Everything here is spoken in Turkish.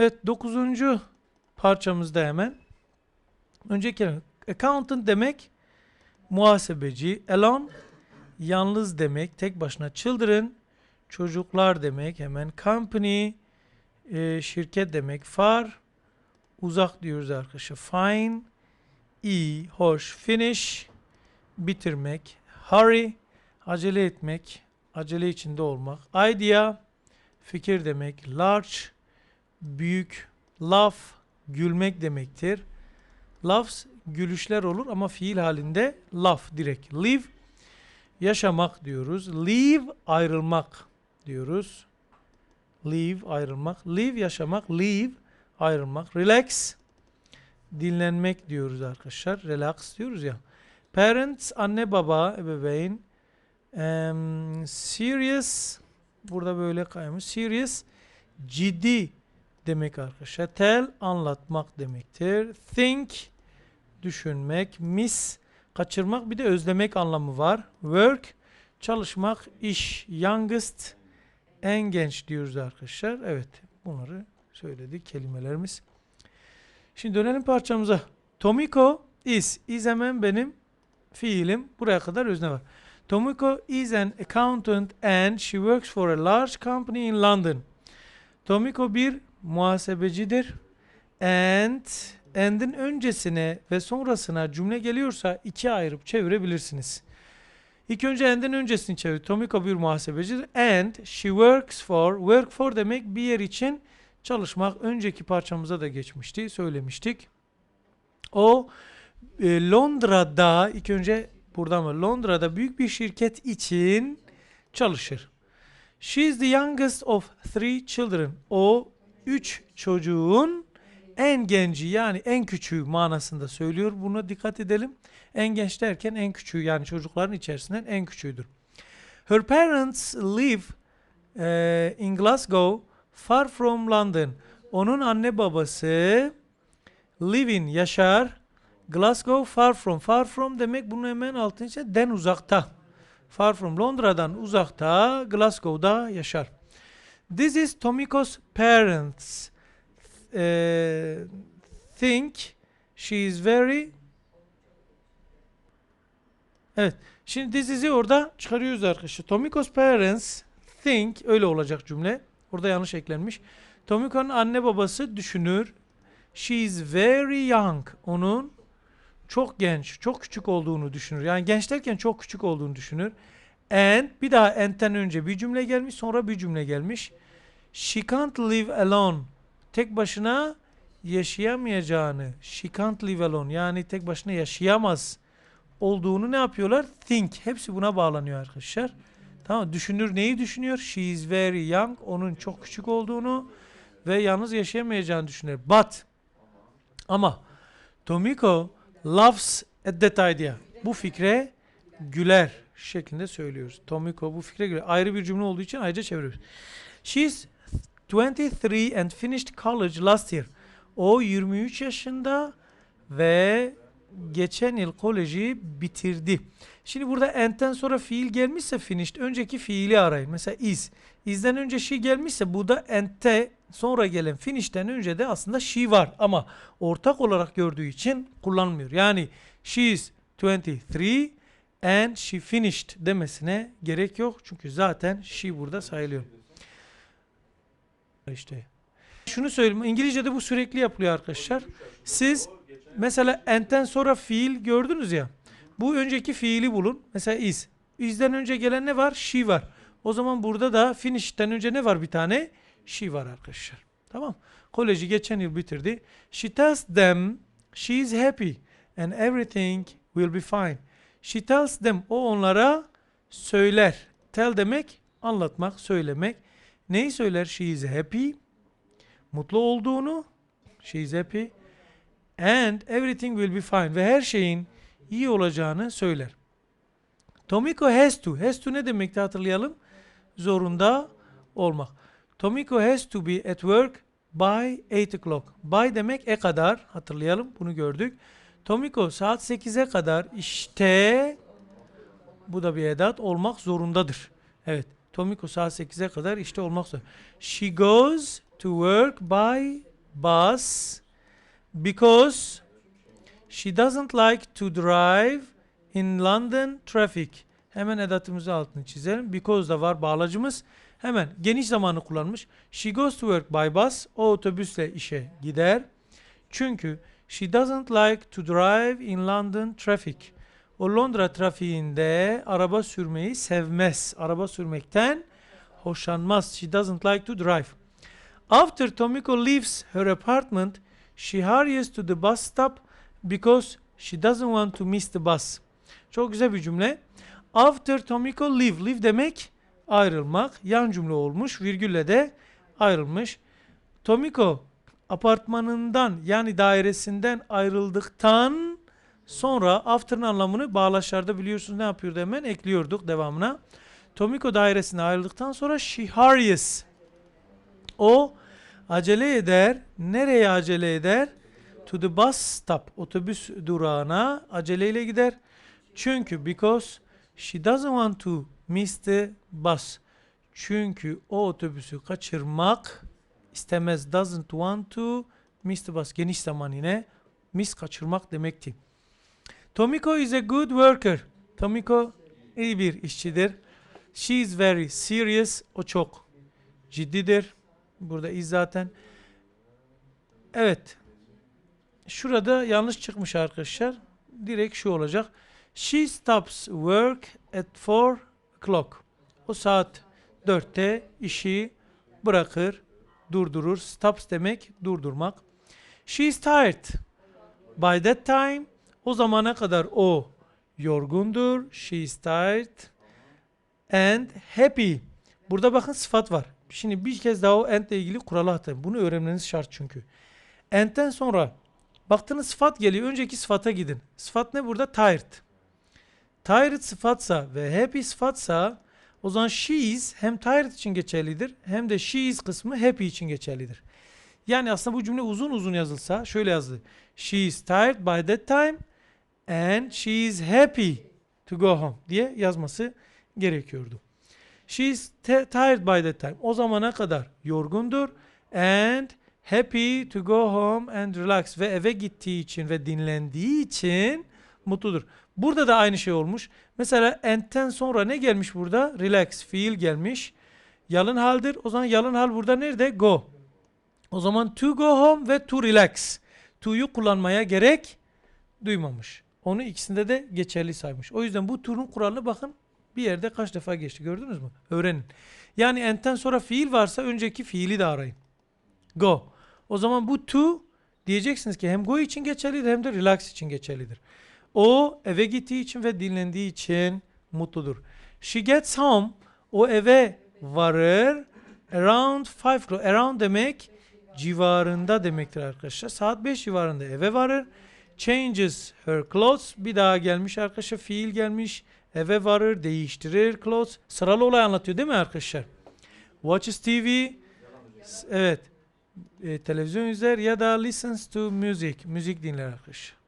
Evet dokuzuncu parçamızda hemen. Önceki accountant demek muhasebeci. Alone yalnız demek tek başına. Children çocuklar demek. Hemen company e, şirket demek. Far uzak diyoruz arkadaşlar. Fine iyi, hoş. Finish bitirmek. Hurry acele etmek. Acele içinde olmak. Idea fikir demek. Large büyük. Laugh gülmek demektir. Laughs gülüşler olur ama fiil halinde laugh direkt. Live yaşamak diyoruz. Leave ayrılmak diyoruz. Leave ayrılmak. Live yaşamak. Leave ayrılmak. Relax dinlenmek diyoruz arkadaşlar. Relax diyoruz ya. Parents anne baba ebeveyn. Em, serious burada böyle kaymış. Serious ciddi demek arkadaşlar. Tell anlatmak demektir. Think düşünmek, miss kaçırmak bir de özlemek anlamı var. Work çalışmak, iş, youngest en genç diyoruz arkadaşlar. Evet bunları söyledik kelimelerimiz. Şimdi dönelim parçamıza. Tomiko is. Is hemen benim fiilim. Buraya kadar özne var. Tomiko is an accountant and she works for a large company in London. Tomiko bir muhasebecidir. And and'in öncesine ve sonrasına cümle geliyorsa ikiye ayırıp çevirebilirsiniz. İlk önce and'in öncesini çevir. Tomiko bir muhasebecidir. And she works for, work for demek bir yer için çalışmak. Önceki parçamıza da geçmişti, söylemiştik. O e, Londra'da, ilk önce burada mı? Londra'da büyük bir şirket için çalışır. She is the youngest of three children. O üç çocuğun en genci yani en küçüğü manasında söylüyor. Buna dikkat edelim. En genç derken en küçüğü yani çocukların içerisinden en küçüğüdür. Her parents live eh, in Glasgow far from London. Onun anne babası live in yaşar. Glasgow far from. Far from demek bunun hemen altını içe den uzakta. Far from Londra'dan uzakta Glasgow'da yaşar. This is Tomiko's parents. Eh, think she is very Evet. Şimdi this is'i orada çıkarıyoruz arkadaşlar. Tomiko's parents think öyle olacak cümle. Orada yanlış eklenmiş. Tomiko'nun anne babası düşünür. She is very young. Onun çok genç, çok küçük olduğunu düşünür. Yani genç derken çok küçük olduğunu düşünür. And bir daha and'ten önce bir cümle gelmiş, sonra bir cümle gelmiş. She can't live alone. Tek başına yaşayamayacağını. She can't live alone. Yani tek başına yaşayamaz olduğunu ne yapıyorlar? Think. Hepsi buna bağlanıyor arkadaşlar. Tamam Düşünür neyi düşünüyor? She is very young. Onun çok küçük olduğunu ve yalnız yaşayamayacağını düşünür. But ama Tomiko loves at that idea. Bu fikre güler şeklinde söylüyoruz. Tomiko bu fikre güler. Ayrı bir cümle olduğu için ayrıca çeviriyoruz. She's 23 and finished college last year. O 23 yaşında ve geçen yıl koleji bitirdi. Şimdi burada and'ten sonra fiil gelmişse finished önceki fiili arayın. Mesela is. Is'den önce she gelmişse bu da and'te sonra gelen finish'ten önce de aslında she var ama ortak olarak gördüğü için kullanmıyor. Yani she is 23 and she finished demesine gerek yok. Çünkü zaten she burada sayılıyor. İşte. Şunu söyleyeyim. İngilizce'de bu sürekli yapılıyor arkadaşlar. Siz mesela and'ten sonra fiil gördünüz ya. Bu önceki fiili bulun. Mesela is. Is'den önce gelen ne var? She var. O zaman burada da finish'ten önce ne var bir tane? She var arkadaşlar. Tamam. Koleji geçen yıl bitirdi. She tells them she is happy and everything will be fine. She tells them o onlara söyler. Tell demek anlatmak, söylemek. Neyi söyler? She is happy. Mutlu olduğunu. She is happy. And everything will be fine. Ve her şeyin iyi olacağını söyler. Tomiko has to. Has to ne demekti hatırlayalım? Zorunda olmak. Tomiko has to be at work by 8 o'clock. By demek e kadar. Hatırlayalım. Bunu gördük. Tomiko saat 8'e kadar işte bu da bir edat olmak zorundadır. Evet. Tomiko saat 8'e kadar işte olmak zorunda. She goes to work by bus because she doesn't like to drive in London traffic. Hemen edatımızı altını çizelim. Because da var bağlacımız. Hemen geniş zamanı kullanmış. She goes to work by bus. O otobüsle işe gider. Çünkü she doesn't like to drive in London traffic. O Londra trafiğinde araba sürmeyi sevmez. Araba sürmekten hoşlanmaz. She doesn't like to drive. After Tomiko leaves her apartment, she hurries to the bus stop because she doesn't want to miss the bus. Çok güzel bir cümle. After Tomiko leave. Leave demek ayrılmak. Yan cümle olmuş. Virgülle de ayrılmış. Tomiko apartmanından yani dairesinden ayrıldıktan sonra after'ın anlamını bağlaçlarda biliyorsunuz ne yapıyordu hemen ekliyorduk devamına. Tomiko dairesine ayrıldıktan sonra she hurries. O acele eder. Nereye acele eder? To the bus stop. Otobüs durağına aceleyle gider. Çünkü because she doesn't want to miss the bus. Çünkü o otobüsü kaçırmak istemez. Doesn't want to miss the bus. Geniş zaman yine miss kaçırmak demekti. Tomiko is a good worker. Tomiko iyi bir işçidir. She is very serious. O çok ciddidir. Burada iz zaten. Evet. Şurada yanlış çıkmış arkadaşlar. Direkt şu olacak. She stops work at 4 o'clock. O saat 4'te işi bırakır, durdurur. Stops demek durdurmak. She is tired. By that time o zamana kadar o yorgundur. She is tired and happy. Burada bakın sıfat var. Şimdi bir kez daha o and ile ilgili kuralı hatırlayın. Bunu öğrenmeniz şart çünkü. And'den sonra baktığınız sıfat geliyor. Önceki sıfata gidin. Sıfat ne burada? Tired. Tired sıfatsa ve happy sıfatsa o zaman she is hem tired için geçerlidir hem de she is kısmı happy için geçerlidir. Yani aslında bu cümle uzun uzun yazılsa şöyle yazdı. She is tired by that time and she is happy to go home diye yazması gerekiyordu. She is tired by that time. O zamana kadar yorgundur and happy to go home and relax ve eve gittiği için ve dinlendiği için mutludur. Burada da aynı şey olmuş. Mesela and'ten sonra ne gelmiş burada? Relax, fiil gelmiş. Yalın haldir. O zaman yalın hal burada nerede? Go. O zaman to go home ve to relax. To'yu kullanmaya gerek duymamış. Onu ikisinde de geçerli saymış. O yüzden bu turun kuralını bakın bir yerde kaç defa geçti gördünüz mü? Öğrenin. Yani and'ten sonra fiil varsa önceki fiili de arayın. Go. O zaman bu to diyeceksiniz ki hem go için geçerlidir hem de relax için geçerlidir. O eve gittiği için ve dinlendiği için mutludur. She gets home. O eve varır. Around 5 o'clock. Around demek civarında demektir arkadaşlar. Saat 5 civarında eve varır. Changes her clothes. Bir daha gelmiş arkadaşlar. Fiil gelmiş. Eve varır, değiştirir clothes. Sıralı olay anlatıyor değil mi arkadaşlar? Watches TV. Evet. E, televizyon izler ya da listens to music. Müzik dinler arkadaşlar.